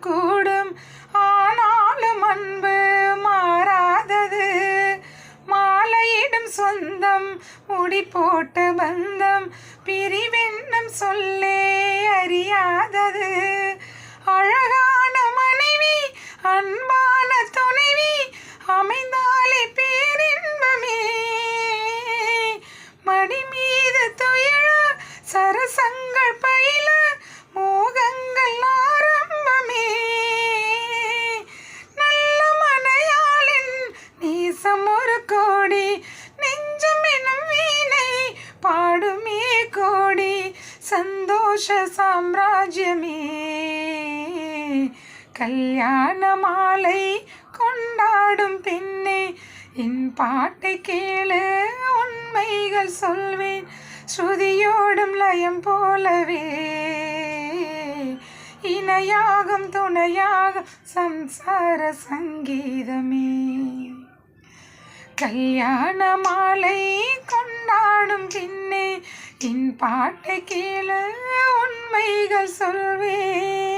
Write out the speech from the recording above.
கூடும். ஆனாலும் அன்பு மாறாதது. மாலையிடும் சொந்தம் முடி போட்ட பந்தம் பிரிவென்னும் சொல்லே அறியாதது. அழகான மனைவி அன்பான துணைவி அமைந்தாலே பேரின்பமே. மடி மீது துயில சரசங்க சந்தோஷ சாம்ராஜ்யமே. கல்யாண மாலை கொண்டாடும் பெண்ணே என் பாட்டை கேளு உண்மைகள் சொல்வேன் ஸ்ருதியோடும் லயம் போலவே. இணையாகும் துணையாக சம்சார சங்கீதமே. கல்யாண மாலை கொண்டா என் பாட்டை கீழே உண்மைகள் சொல்வேன்.